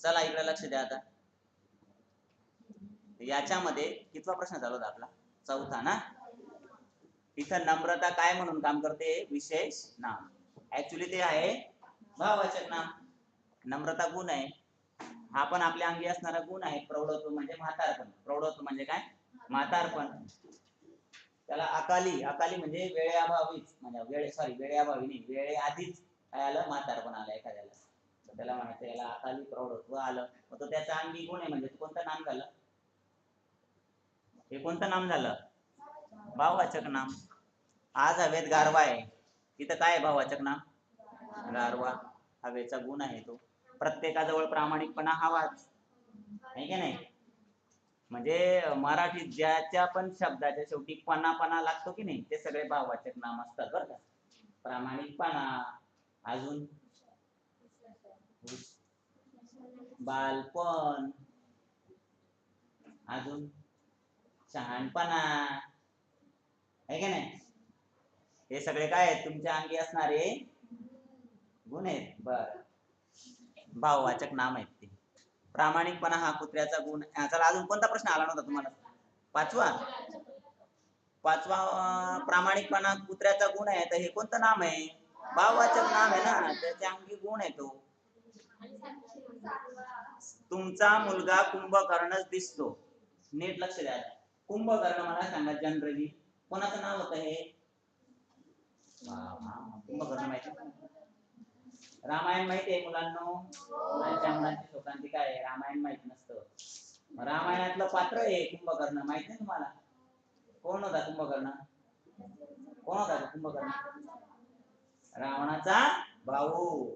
चला इकडे लक्ष द्या आता. याच्यामध्ये कितवा प्रश्न चालू होता आपला? चौथा ना? इथं नम्रता काय म्हणून काम करते? विशेष नाम. ऍक्च्युली ते आहे भाववाचक नाम. नम्रता गुण आहे. हा पण आपल्या अंगी असणारा गुण आहे. प्रौढत्व म्हणजे म्हातारपण. प्रौढत्व म्हणजे काय? म्हातारपण. त्याला अकाली अकाली म्हणजे वेळेअभावीच. म्हणजे वेळे सॉरी वेळेअभावी नाही. वेळेआधीच काय आलं? म्हातारपण आलं एखाद्याला. त्याला म्हणायचं याला अकाली प्रौढत्व आलं. मग तो त्याचा अंगी गुण आहे म्हणजे? कोणतं नाम झालं? हे कोणतं नाम झालं? भाववाचक नाम. आज हवेत गारवा आहे. इथं काय आहे भाववाचक नाम? गारवा. हवेचा गुण आहे तो. प्रत्येकाजवळ प्रामाणिकपणा हवाच. आहे की नाही? म्हणजे मराठीत ज्याच्या पण शब्दाच्या शेवटी पणापणा लागतो की नाही ते सगळे भाववाचक नाम असतात बरं का. प्रामाणिकपणा. अजून बालपण. अजून शहाणपणा. आहे का नाही? हे सगळे काय आहेत? तुमच्या अंगी असणारे गुण आहेत. बर. भाववाचक नाम आहेत ते. प्रामाणिकपणा हा कुत्र्याचा गुण. चला अजून कोणता प्रश्न आला नव्हता तुम्हाला? पाचवा. पाचवा प्रामाणिकपणा कुत्र्याचा गुण आहे. तर हे कोणतं नाम आहे? भाववाचक नाम आहे ना. त्याच्या अंगी गुण आहे तो. तुमचा मुलगा कुंभकर्णच दिसतो. नीट लक्ष द्या. कुंभकर्ण मला सांगा जनरली कोणाचं नाव होत हे? कुंभकर्ण माहिती रामायण माहिती आहे मुलांनो? मुलांची लोकांची काय रामायण माहीत नसतं. रामायणातलं पात्र आहे कुंभकर्ण. माहीत नाही तुम्हाला? कोण होता कुंभकर्ण? कोण होता कुंभकर्ण? रावणाचा भाऊ.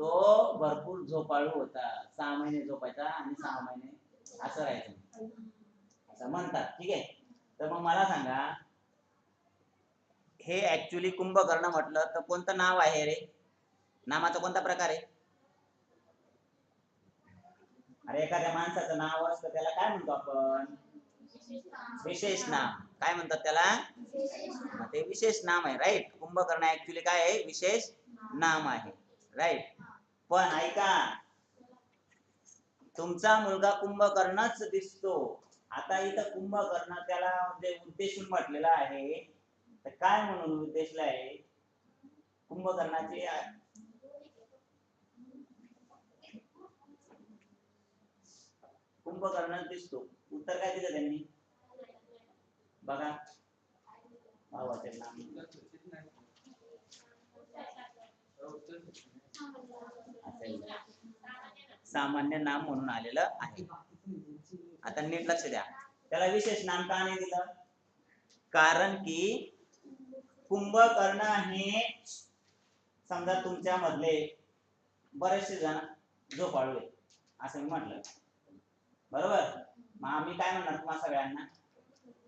तो भरपूर झोपाळू होता. सहा महिने झोपायचा आणि सहा महिने असं राहायचं. असं म्हणतात. ठीक आहे? तर मग मला सांगा हे ऍक्च्युली कुंभकर्ण म्हटलं तर कोणतं नाव आहे रे? नामाचा कोणता प्रकार आहे? अरे एखाद्या माणसाचं नाव असतं त्याला काय म्हणतो आपण? विशेष नाम. काय म्हणतात त्याला? ते विशेष नाम आहे राईट कुंभकर्ण ऍक्च्युली काय आहे? विशेष नाम आहे. राईट पण ऐका. तुमचा मुलगा कुंभकर्णच दिसतो. आता इथं कुंभकर्ण त्याला म्हणजे उद्देशून म्हटलेलं आहे तर काय म्हणून उद्देशला आहे? कुंभकर्णाचे कुंभकर्ण दिसतो. उत्तर काय दिलं त्यांनी? बघा. भावाचे असेल. सामान्य नाम म्हणून आलेलं आहे. आता नीट लक्ष द्या. त्याला विशेष नाम का नाही दिलं? कारण की कुंभकर्ण हे समजा तुमच्या मधले बरेचसे जण झोपाळू असं मी म्हटलं. बरोबर? मग आम्ही काय म्हणणार तुम्हाला सगळ्यांना?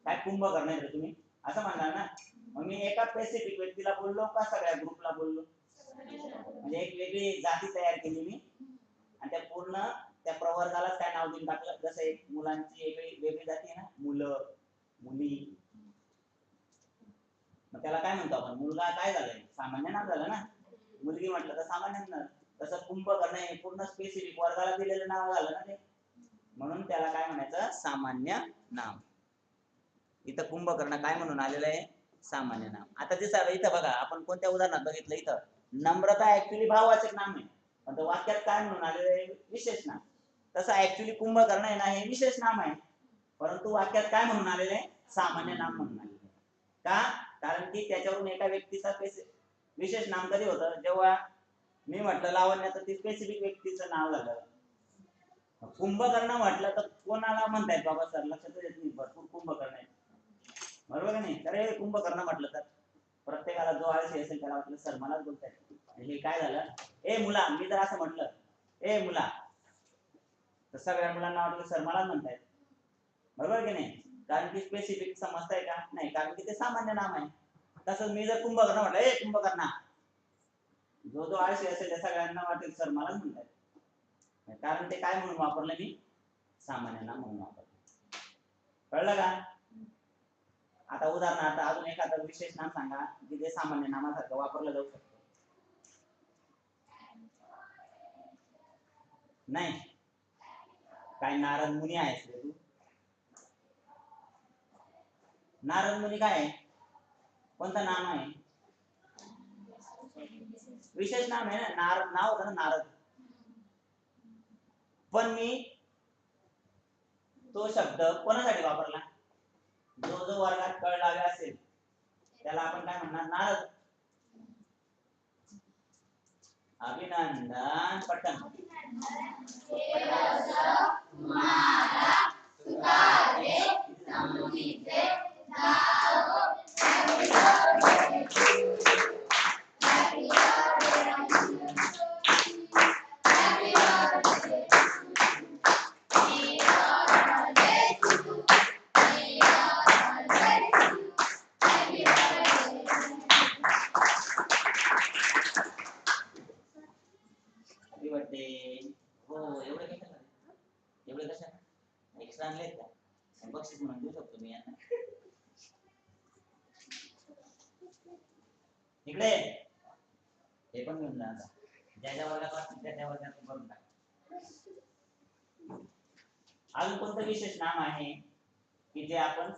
काय कुंभकर्ण तुम्ही? असं म्हणणार ना? मग मी एका स्पेसिफिक व्यक्तीला बोललो का सगळ्या ग्रुपला बोललो? म्हणजे एक वेगळी जाती तयार केली मी. आणि त्या पूर्ण त्या प्रवर्गालाच काय नाव देऊन टाकलं? जसं एक मुलांची वेगळी वेगळी जाती आहे ना? मुलं मुली. मग त्याला काय म्हणतो आपण? मुलगा काय झालाय? सामान्य नाव झालं ना? मुलगी म्हटलं तर सामान्य तसं कुंभकर्ण हे पूर्ण स्पेसिफिक वर्गाला दिलेलं नाव झालं ना ते. म्हणून त्याला काय म्हणायचं? सामान्य नाम. इथं कुंभकर्ण काय म्हणून आलेलं आहे? सामान्य नाम. आता ते सर इथं बघा आपण कोणत्या उदाहरणात बघितलं इथं? नम्रता ऍक्च्युली भाववाचक नाम आहे. पण वाक्यात काय म्हणून आलेलं आहे विशेष नाम. तसं ऍक्च्युली कुंभकर्ण आहे ना हे विशेष नाम आहे. परंतु वाक्यात काय म्हणून आलेलं आहे? सामान्य नाम म्हणून आलेलं आहे. का? कारण की त्याच्यावरून एका व्यक्तीचा विशेष नाम कधी होतं? जेव्हा मी म्हटलं लावण्य तर ती स्पेसिफिक व्यक्तीचं नाव झालं. कुंभकर्ण म्हटलं तर कोणाला म्हणतायत बाबा सर? लक्षात येत नाही भरपूर कुंभकर्ण आहे बरोबर नाही? तर कुंभकर्ण म्हटलं तर? प्रत्येकाला जो आळशी असेल त्याला वाटलं सर मलाच बोलतायत आणि हे काय झालं? ए मुला मी जर असं म्हटलं ए मुला तर सगळ्या मुलांना वाटलं सर मलाच म्हणतायत. बरोबर की नाही? कारण की स्पेसिफिक समजताय का? नाही कारण की ते सामान्य नाम आहे. तसंच मी जर कुंभकर्ण म्हटलं ए कुंभकर्णा जो जो आळशी असेल त्या सगळ्यांना वाटेल सर मलाच म्हणतायत. कारण ते काय म्हणून वापरलं मी? सामान्य नाम म्हणून वापरलं. कळलं का? आता उदाहरणार्थ अजून एखादं विशेष नाम सांगा की सामान्य नामासारखं वापरलं जाऊ शकतं. नाही. काय नारद मुनी आहेस रे तू? नारद मुनी काय आहे? कोणतं नाम आहे? विशेष नाम आहे ना? नारद नाव होतं ना नारद. पण मी तो शब्द कोणासाठी वापरला? जो जो वर्गात कळ लावे असेल त्याला आपण काय म्हणणार? नारद. अभिनंदन पटन हॅपी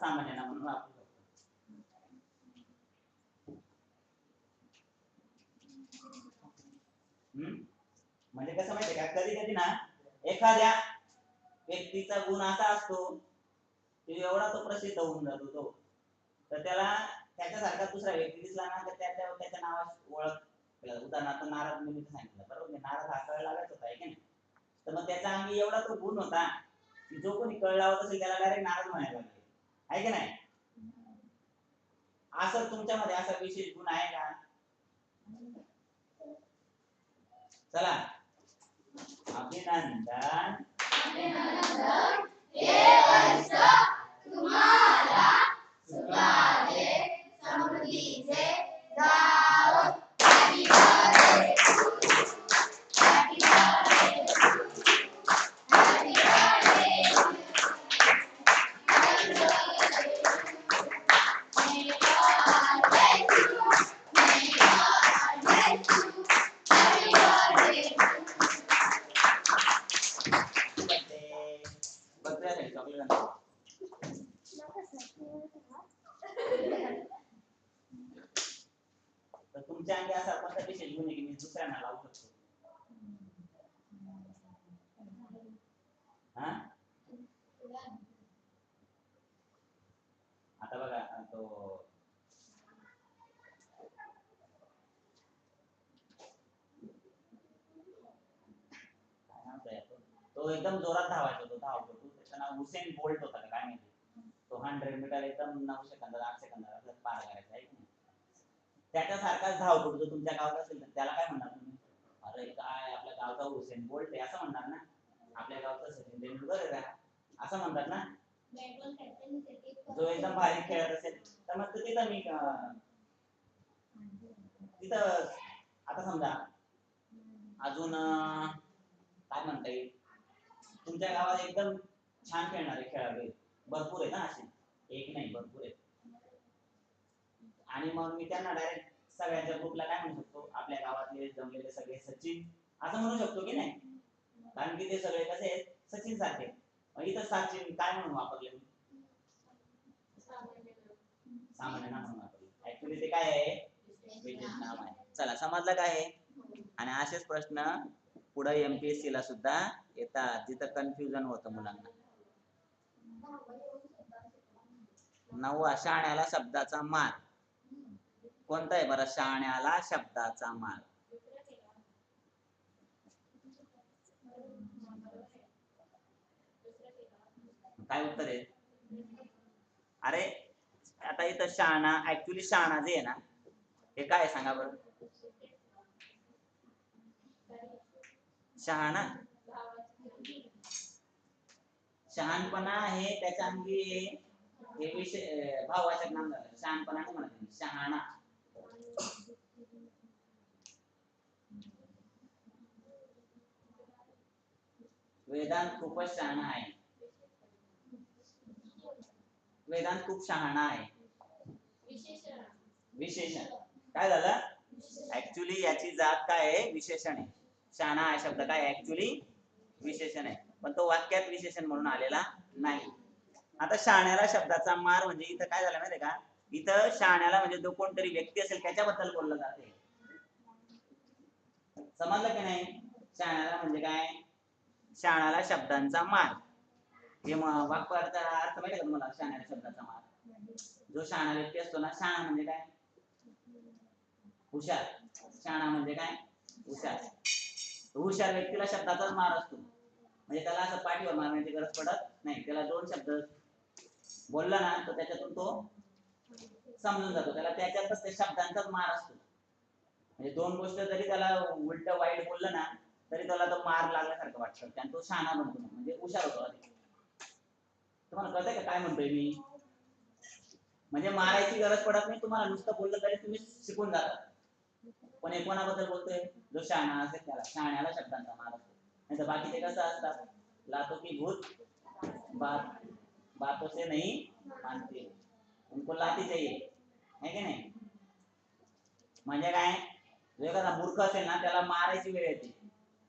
सामान्य म्हणून वापरू हम्म? म्हणजे कसं माहितीये का? कधी कधी ना एखाद्या व्यक्तीचा गुण असा असतो की एवढा तो प्रसिद्ध होऊन जातो तो. तर त्याला त्याच्यासारखा दुसरा व्यक्ती दिसला ना तर त्या त्याच्या नावा ओळख केला. उदाहरणार्थ नारद मी सांगितलं. बरोबर नारद हा कळ लावायचा होता आहे की नाही? तर मग त्याचा अंगी एवढा तो गुण होता की जो कोणी कळ लावत असेल त्याला डायरेक्ट नारद म्हणायला लागला. आहे की नाही? असं तुमच्यामध्ये असा विशेष गुण आहे का? चला. अभिनंदन. बर्थडे विशेष गुण आहे की मी दुसऱ्यांना आता बघा तो तो? एकदम जोरात धावायचा तो धावतो तो. त्याचं नाव हुसेन बोल्ट होता काय माहिती? तो हंड्रेड मीटर एकदम नऊ सेकंदात आठ सेकंदात पार करायचा. आहे त्याच्यासारखाच धावपटू जो तुमच्या गावात असेल तर त्याला काय म्हणणार तुम्ही? अरे काय आपल्या गावचा हुसेन बोल्ट आहे असं म्हणणार ना? आपल्या गावचा सचिन तेंडुलकर आहे का? असं म्हणतात ना? जो एकदम भारी खेळत असेल तर मग तिथं मी तिथं आता समजा अजून काय म्हणता येईल? तुमच्या गावात एकदम छान खेळणारे खेळाडू भरपूर आहेत ना असे? एक नाही भरपूर आहेत. आणि मग मी त्यांना डायरेक्ट सगळ्यांच्या ग्रुपला काय म्हणू शकतो? आपल्या गावातले जमलेले सगळे सचिन असं म्हणू शकतो की नाही? कारण की ते सगळे कसे आहेत? सचिन सारखे. इथं सचिन काय म्हणून वापरले मी? सामान्य नाम म्हणून वापरले. ऍक्च्युली ते काय आहे? विशेष नाम आहे. चला समजलं काय आहे? आणि असेच प्रश्न पुढे एमपीएससी ला सुद्धा येतात. जिथं कन्फ्युजन होतं मुलांना. नववा शाण्याला शब्दाचा मार. कोणता आहे बरं? शाण्याला शब्दाचा माल. काय उत्तर आहे? अरे आता इथं शाणा ऍक्च्युली शाणा जे आहे ना? हे काय सांगा बरं? शहाणा? शहाणपणा हे त्याच्या अंगी हे विषय भाववाचक नाम झालं शहाणपणा म्हणत शहाणा. वेदांत खूपच शहाणा आहे. वेदांत खूप शहाणा आहे. विशेषण. काय झालं? ऍक्च्युली याची जात काय आहे? विशेषण आहे. शहाणा हा शब्द काय ऍक्च्युली विशेषण आहे. पण तो वाक्यात विशेषण म्हणून आलेला नाही. आता शहाण्याला शब्दाचा मार म्हणजे इथं काय झालं माहितीये का? इथं शाण्याला म्हणजे जो कोणतरी व्यक्ती असेल त्याच्याबद्दल बोललं जाते. समजलं की नाही? शाळाला म्हणजे काय? शाळाला शब्दांचा मार हे म- वाक्याचा अर्थ माहिती का तुम्हाला? शाण्याला शब्दाचा मार जो शाळा व्यक्ती असतो ना शाळा म्हणजे काय? हुशार. शाणा म्हणजे काय? हुशार. हुशार व्यक्तीला शब्दाचाच मार असतो. म्हणजे त्याला असं पाठीवर मारण्याची गरज पडत नाही. त्याला दोन शब्द बोलला ना तर त्याच्यातून तो समजून जातो. त्याला त्याच्यातच त्या शब्दांचाच मार असतो. म्हणजे दोन गोष्ट जरी त्याला उलट वाईट बोललं ना तरी त्याला तो मार लागल्यासारखं वाटतं. त्यानं तो शहाणा बनतो. म्हणजे हुशार होतो तुम्हाला कळतंय का काय म्हणतोय मी? म्हणजे मारायची गरज पडत नाही. तुम्हाला नुसतं बोललं तरी तुम्ही शिकून जाता. पण हे कोणाबद्दल बोलतोय? जो शहाणा असेल त्याला. शहाण्याला शब्दांचा मार असतो. नाही तर बाकीचे कसं असतात? लातो की भूत बात बातों से नहीं मानते. उनको लाती चाहिए आहे की नाही? म्हणजे काय? जो एखादा मूर्ख असेल ना त्याला मारायची वेळ येते.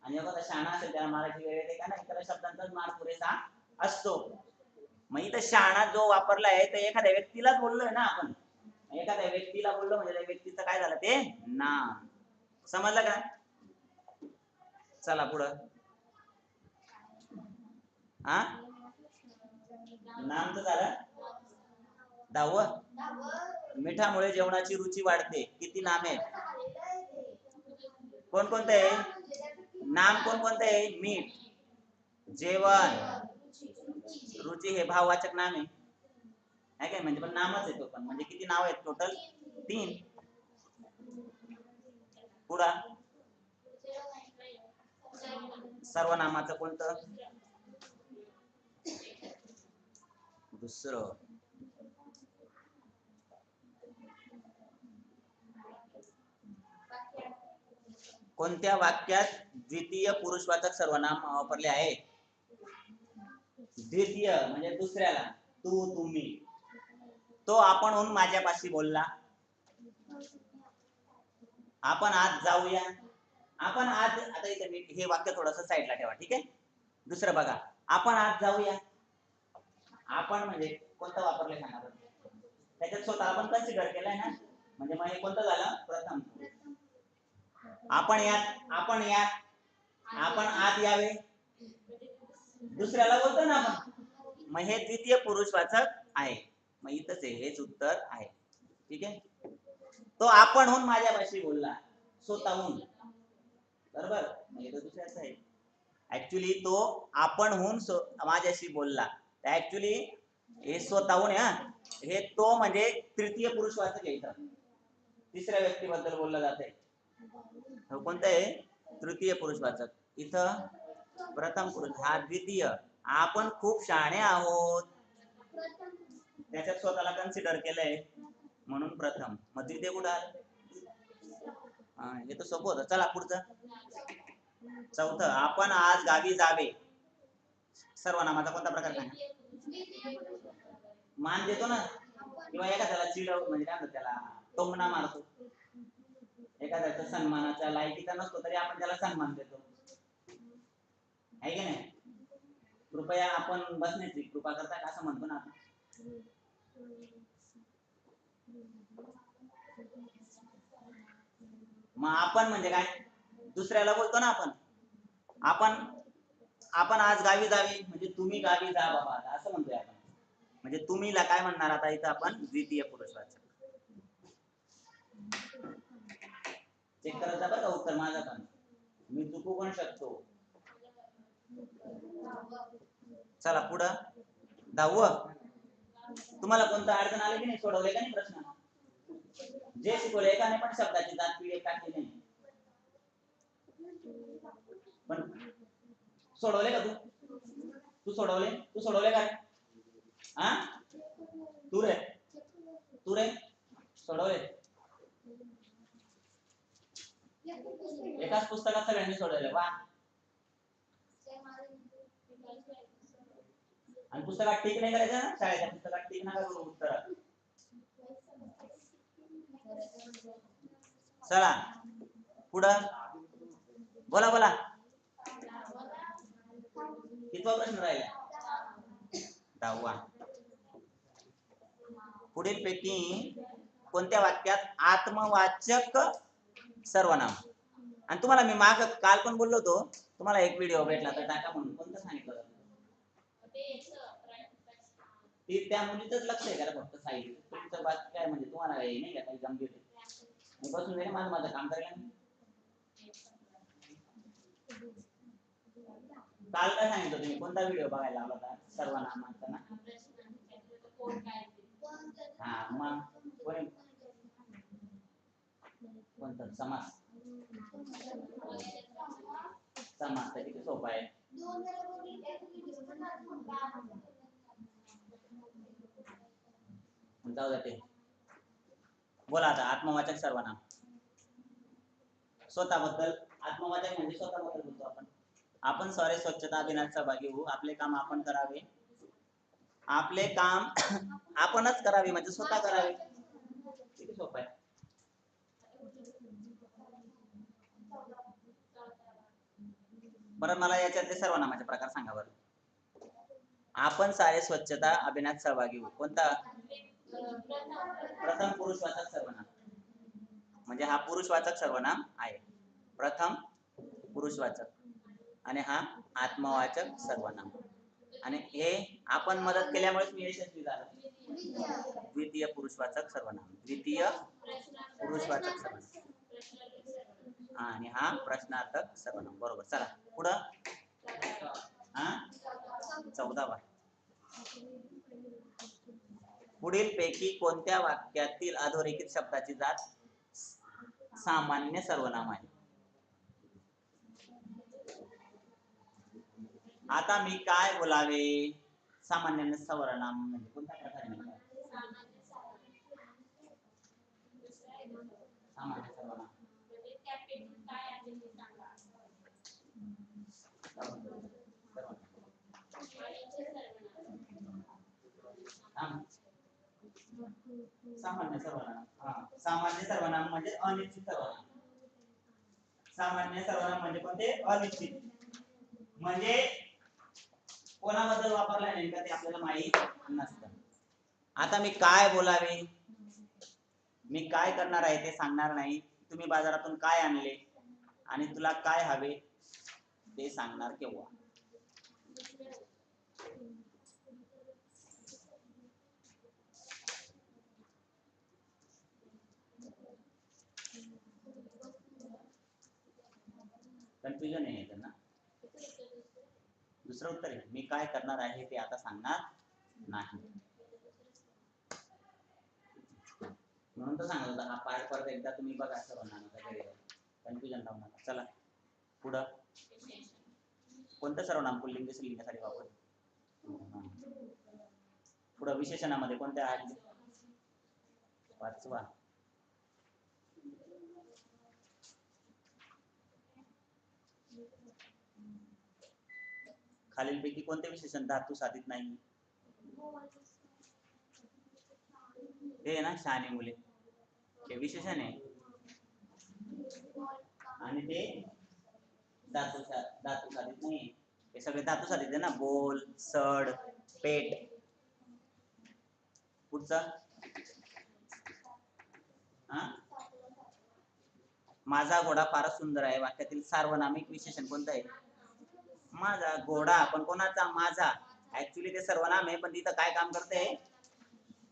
आणि एखादा शाणा असेल त्याला मारायची वेळ येते का नाही? त्याला शब्दांचाच मार पुरेसा असतो. मग इथं शाणा जो वापरला आहे तर एखाद्या व्यक्तीलाच बोललोय ना आपण. एखाद्या व्यक्तीला बोललो म्हणजे त्या व्यक्तीचं काय झालं ते? ना समजलं का? चला पुढं. हा नाम तर झालं? दहावं मिठामुळे जेवणाची रुची वाढते. किती नाम? आहे कोण कोणते आहे नाम कोण कोणते आहे मीठ. जेवण. रुची हे भाववाचक नाम आहे. है काय? म्हणजे पण नामच येतो पण. म्हणजे किती नाव आहेत टोटल तीन. पुढा. सर्वनामाचं कोणतं? दुसरं. कोणत्या वाक्यात द्वितीय पुरुषवाचक सर्वनाम वापरले आहे? द्वितीय म्हणजे दुसऱ्याला तू तुम्ही. तो आपणहून माझ्यापाशी बोलला. आपण आज जाऊया. आपण आज आता इथे मी हे वाक्य थोडस साईडला ठेवा ठीक आहे? दुसरं बघा. आपण आज जाऊया. आपण म्हणजे कोणतं वापरले सांगा त्याच्यात स्वतः आपण कन्सिडर केलंय ना? म्हणजे मग हे कोणतं झालं? प्रथम. आपण यात आपण यात आपण आत यावे. दुसऱ्याला बोलतो ना आपण. मग हे द्वितीय पुरुषवाचक आहे. मग इथंच आहे हेच उत्तर आहे. ठीक आहे? तो आपणहून माझ्यापाशी बोलला. स्वतःहून. बरोबर? मग इथं दुसऱ्याच आहे. ऍक्च्युली तो आपणहून माझ्याशी बोलला. ऍक्च्युली हे स्वतःहून हा. हे तो म्हणजे तृतीय पुरुषवाचक आहे इथं. तिसऱ्या व्यक्तीबद्दल बोललं जात आहे कोणतं? आहे तृतीय पुरुषवाचक इथं प्रथम पुरुष हा द्वितीय. आपण खूप शहाणे आहोत. त्याच्यात स्वतःला कन्सिडर केलंय. म्हणून प्रथम. मग द्वितीय कुठं आलं? हे तर सोपं होतं. चला पुढचं. चौथ. आपण आज गावी जावे. सर्वनामाचा कोणता प्रकार सांगा मान देतो ना? किंवा एखाद्याला चिडव म्हणजे काय म्हणतात त्याला? टोमणा मारतो एखाद्याचा सन्मानाच्या लायकीचा नसतो तरी आपण त्याला सन्मान देतो. आहे की नाही? कृपया आपण बसण्याची कृपा करता का असं म्हणतो ना आपण? मग आपण म्हणजे काय? दुसऱ्याला बोलतो ना आपण. आपण आपण आज गावी जावी म्हणजे तुम्ही गावी जा बाबा असं म्हणतोय आपण. म्हणजे तुम्हीला काय म्हणणार आता इथं आपण? द्वितीय पुरुषवाचक चेक करत जा बरं का उत्तर माझा पण. मी चुकू पण शकतो. चला पुढं. दहावं. तुम्हाला कोणतं अडचण आली की नाही सोडवले का नाही प्रश्न? जे शिकवले एकाने पण शब्दाची जात पिढी टाकली नाही. पण सोडवले का तू? तू सोडवले? तू सोडवले का हा तू रे? तू रे? सोडवले. एकाच पुस्तकात सगळ्यांनी सोडवले वा. आणि पुस्तकात टिक नाही करायचं ना? शाळेच्या पुस्तकात टिक नका करू उत्तर. चला. पुढं. बोला बोला. कितवा प्रश्न राहिला? दहावा. पुढील पैकी कोणत्या वाक्यात आत्मवाचक सर्वनाम. आणि तुम्हाला मी माग काल पण बोललो होतो तुम्हाला एक व्हिडिओ भेटला तर टाका म्हणून. कोणतं सांगितलं ती त्या मुलीच लक्ष आहे का फक्त साई तुमचं बाकी काय म्हणजे तुम्हाला काही नाही का काही गंभीर मी बसून जाईल माझं माझं काम करायला. काल काय सांगितलं तुम्ही? कोणता व्हिडिओ बघायला लावला होता? सर्वनामांचा ना? हा मग कोणी कोणतं समास समास तर किती सोपा आहे जाऊ द्या ते बोला आता आत्मवाचक सर्वनाम स्वतःबद्दल आत्मवाचक म्हणजे स्वतःबद्दल बोलतो आपण. आपण सारे स्वच्छता अभियानात सहभागी होऊ आपले काम आपण करावे. आपले काम आपणच करावे म्हणजे स्वतः करावे. किती सोपं आहे? बरं मला याच्यातले सर्वनामाचे प्रकार सांगा बरं. आपण सारे स्वच्छता अभियानात सहभागी होऊ. कोणता? प्रथम पुरुषवाचक सर्वनाम. म्हणजे हा पुरुषवाचक सर्वनाम आहे. प्रथम पुरुषवाचक आणि हा आत्मवाचक सर्वनाम. आणि हे आपण मदत केल्यामुळेच मी यशस्वी झालो. द्वितीय पुरुषवाचक सर्वनाम. द्वितीय पुरुषवाचक सर्वनाम. आणि हा प्रश्नार्थक सर्वनाम बरोबर चला पुढं. हा? चौदावा पुढील पैकी कोणत्या वाक्यातील अधोरेखित शब्दाची जात सामान्य सर्वनाम आहे? आता मी काय बोलावे? सामान्य सर्वनाम म्हणजे कोणत्या प्रकारे म्हणतात? सामान्य सर्वनाम हा. सामान्य सर्वनाम. हा. सामान्य सर्वनाम म्हणजे अनिश्चित सर्वनाम. सामान्य सर्वनाम म्हणजे कोणते? अनिश्चित. म्हणजे कोणाबद्दल वापरला नेमका ते आपल्याला माहीत नसतं. आता मी काय बोलावे? मी काय करणार आहे ते सांगणार नाही. तुम्ही बाजारातून काय आणले? आणि तुला काय हवे? ते सांगणार केव्हा? कन्फ्युजन आहे त्यांना. दुसरं उत्तर आहे मी काय करणार आहे ते आता सांगणार नाही. म्हणून तर सांगत होता हा पाठ परत एकदा तुम्ही बघा सर्वनामाचा घरी कन्फ्युजन राहू नका. चला. पुढं. कोणतं सर्वनाम पुल्लिंग स्त्रीलिंगासाठी वापर पुढं विशेषणामध्ये कोणत्या आहेत? पाचवा. खालीलपैकी कोणते विशेषण धातू साधित नाही? हे आहे ना शहाणी मुले. हे विशेषण आहे. आणि ते धातू धातू साधित नाही हे सगळे धातू साधित आहे ना? बोल सड पेट. पुढचा? हा? माझा घोडा फारच सुंदर आहे. वाक्यातील सार्वनामिक विशेषण कोणतं आहे? माझा घोडा पण कोणाचा? माझा. ऍक्च्युली ते सर्वनाम आहे पण तिथं काय काम करते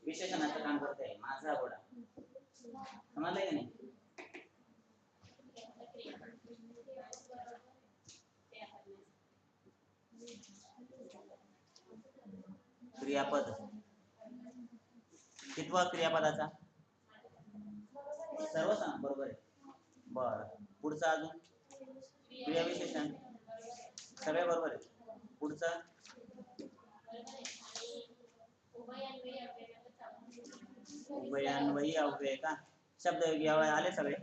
विशेषणाचं काम करते माझा घोडा. समजलंय की नाही? क्रियापद. कितवा क्रियापदाचा? सर्व सांग बरोबर आहे. बर. पुढचा अजून? क्रियाविशेषण. सगळे बरोबर आहे. पुढचं? उभयान्वयी अव्यय का? शब्द आले सगळे?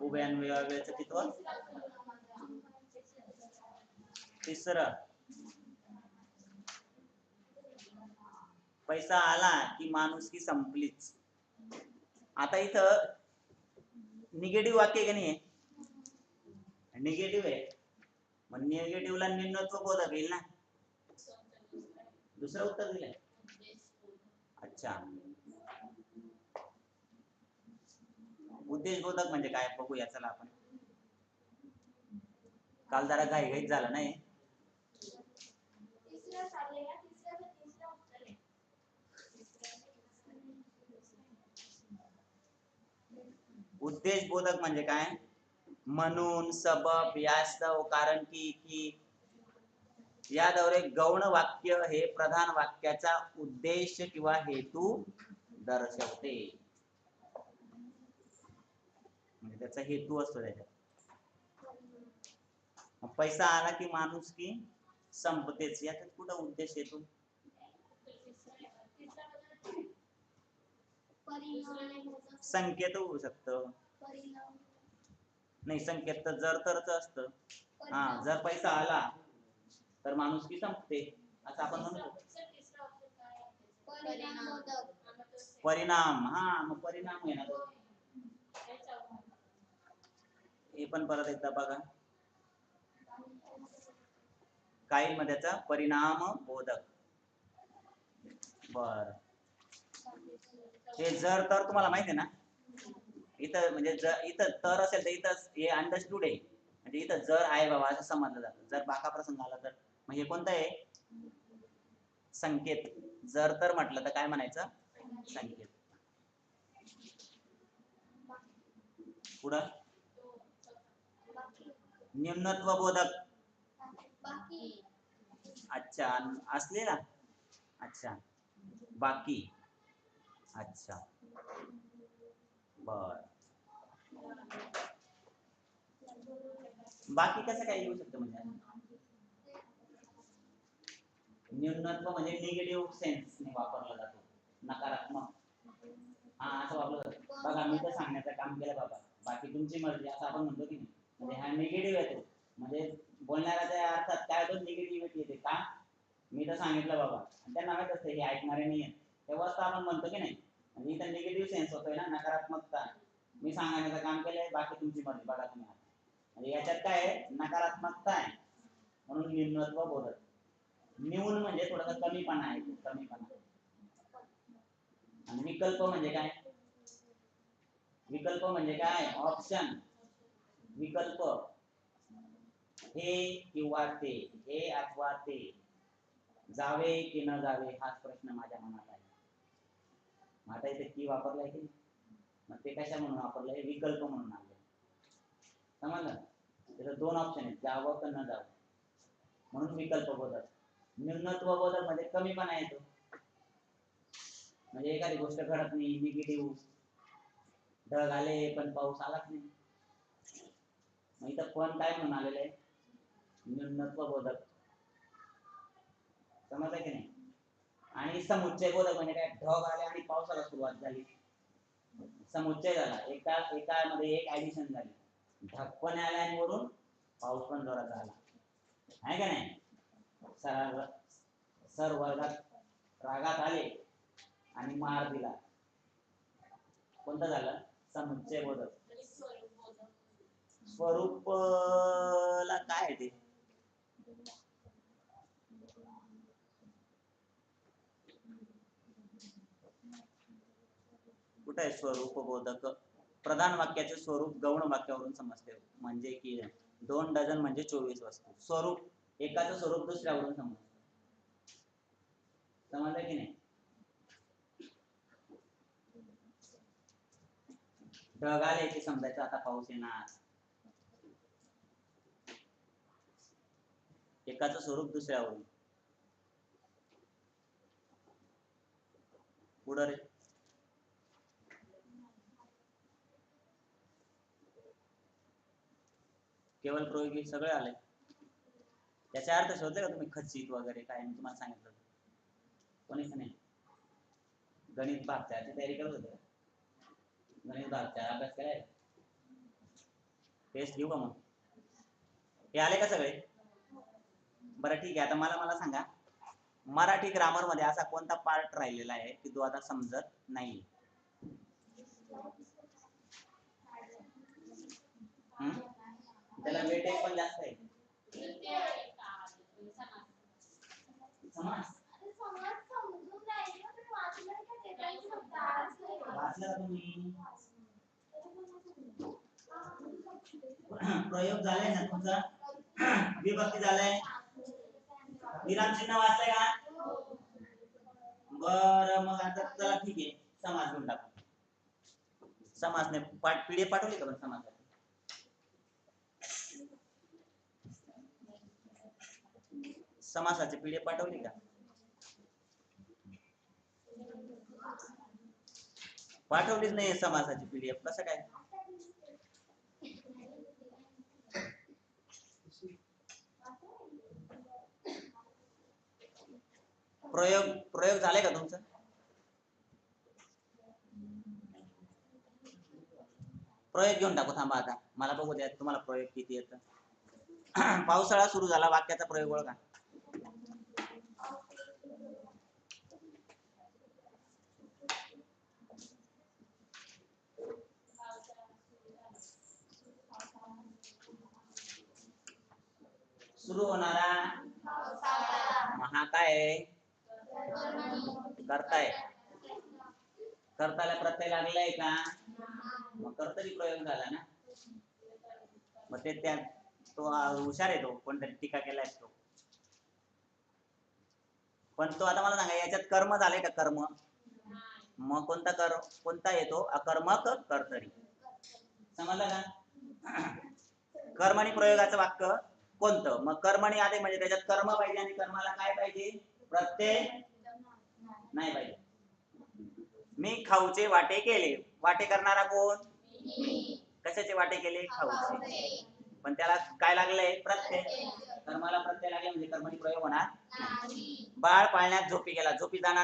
उभयान्वयी अव्ययाचं कितव? तिसरं. पैसा आला की माणूस की संपलीच. आता इथं निगेटिव्ह वाक्य का नाही? निगेटिव्ह आहे. मग निगेटिव्हला निम्नत्व बोधक येईल ना? दुसरं उत्तर दिलंय अच्छा. उद्देश बोधक म्हणजे काय? बघूया चला आपण. काल जरा घाई घाईत झालं नाही? उद्देश बोधक म्हणजे काय? म्हणून सबब यास्तव कारण की की याद्वारे गौण वाक्य हे प्रधान वाक्याचा उद्देश किंवा हेतू दर्शवते. म्हणजे त्याचा हेतू असतो त्याच्यात. पैसा आला की माणूस की संपतेच. याच्यात कुठं उद्देश येतो? संकेत होऊ शकतं. नाही संकेत तर जर तरच असतं. हा जर पैसा आला तर माणूस की संपते. असं आपण म्हणू शकतो. परिणाम. हा मग परिणाम आहे ना तो हे पण परत एकदा बघा. काही मध्ये त्याचा परिणाम बोधक. बर. हे जर तर तुम्हाला माहिती आहे ना इथं म्हणजे जर इथं तर असेल तर इथं हे अंडरस्टूड आहे म्हणजे इथं जर आहे बाबा असं समजलं जातं. जर बाका प्रसंग आला तर. म्हणजे कोणता कोणतं आहे? संकेत. जर तर म्हटलं तर काय म्हणायचं? संकेत. पुढं? निम्नत्व बोधक अच्छा. असले ना? अच्छा. बाकी. अच्छा. बर. बाकी कसं काय येऊ शकतं म्हणजे? न्यूनत्व म्हणजे निगेटिव्ह सेन्सने वापरला जातो. नकारात्मक. हा असं वापरलं जातं. बघा मी तर सांगण्याचं काम केलं बाबा. बाकी तुमची मर्जी. असं आपण म्हणतो की नाही. म्हणजे हा निगेटिव्ह येतो म्हणजे बोलणाऱ्याच्या अर्थात काय होतं निगेटिव्हिटी येते. का? मी तर सांगितलं बाबा. त्यांना माहीत असतं हे ऐकणारे नाही आहेत. तेव्हाच तर आपण म्हणतो की नाही. म्हणजे इथं निगेटिव्ह सेन्स होतोय ना नकारात्मकता. मी सांगण्याचं काम केलंय बाकी तुमची मर्जी. बघा तुम्ही म्हणजे याच्यात काय आहे? नकारात्मकता आहे. म्हणून निम्नत्व बोलत. न्यून म्हणजे थोडासा कमीपणा आहे. कमीपणा. आणि विकल्प म्हणजे काय? विकल्प म्हणजे काय? ऑप्शन विकल्प. हे किंवा ते. हे अथवा ते. जावे की न जावे हाच प्रश्न माझ्या मनात आहे. मग आता इथे की वापरलाय की मग ते कशा म्हणून वापरलंय? विकल्प म्हणून आले समजलं? त्याला दोन ऑप्शन आहेत जावं का न जावं. म्हणून विकल्प बोधक न्यूनत्व बोधक म्हणजे कमीपणा येतो म्हणजे एखादी गोष्ट घडत नाही निगेटिव्ह ढग आले पण पाऊस आलाच नाही. मग इथं पण काय म्हणून आलेलं आहे? न्यूनत्व बोधक समजलं की नाही? आणि समुच्चय बोधक म्हणजे काय? ढग आले आणि पावसाला सुरुवात झाली. समुच्चय झाला. एका एका मध्ये एक ऍडिशन झाली. ढग आला आणि वरून पाऊस पण जोरात झाला. आहे का नाही? सर सर वर्गात रागात आले आणि मार दिला. कोणतं झालं? समुच्चय बोधक. स्वरूपला काय आहे ते? कुठं आहे स्वरूप बोधक प्रधान वाक्याचे स्वरूप गौण वाक्यावरून समजते. म्हणजे की दोन डझन म्हणजे चोवीस वस्तू. स्वरूप एकाचं स्वरूप दुसऱ्यावरून समजतं. समजलं की नाही? ढग आले की समजायचं आता पाऊस येणार. एकाचं स्वरूप दुसऱ्यावरून. पुढं रे. केवळ प्रयोगी सगळे आले. त्याचा अर्थ शोधले का तुम्ही? खचित वगैरे काय मी तुम्हाला सांगितलं कोणीच नाही. गणित भागच्याची तयारी करत होते गणित भागच्या अभ्यास करायला. टेस्ट घेऊ का मग? हे आले का सगळे? बरं ठीक आहे. आता मला मला सांगा. मराठी ग्रामरमध्ये असा कोणता पार्ट राहिलेला आहे की तो आता समजत नाही? हम्म? त्याला वेटेज पण जास्त आहे. तुम्ही? प्रयोग झालाय ना तुमचा? विभक्ती झालाय? विराम चिन्ह वाचलंय का? बर मग आता चला ठीक आहे. समाज घेऊन टाकू. समाजने पाठ पिढी पाठवली का समाजाला समाजात समासाचे पीडीएफ पाठवली का? पाठवलीच नाही समासाची पीडीएफ कसं काय? प्रयोग प्रयोग झाले का तुमचं? प्रयोग घेऊन टाकू थांबा आता. मला बघू द्या तुम्हाला प्रयोग किती येत. पावसाळा सुरू झाला वाक्याचा प्रयोग ओळखा. सुरू होणारा महा काय करताय. करताला प्रत्यय लागलाय का? मग कर्तरी प्रयोग झाला ना? मग ते त्या तो हुशार आहे तो कोणतरी टीका केलाय तो. पण तो आता मला सांगा याच्यात कर्म झालंय का कर्म? मग कोणता कर कोणता येतो? अकर्मक कर्तरी. समजलं का? कर्म आणि प्रयोगाचं वाक्य कोणतं? मग कर्मणी आले म्हणजे त्याच्यात कर्म पाहिजे आणि कर्माला काय पाहिजे? प्रत्यय नाही पाहिजे. मी खाऊचे वाटे केले. वाटे करणारा कोण? कशाचे वाटे केले? खाऊचे. पण त्याला काय लागलंय प्रत्यय. कर्माला प्रत्यय लागले म्हणजे कर्मणी प्रयोग होणार बाळ पाळण्यात झोपी गेला. झोपी जाणार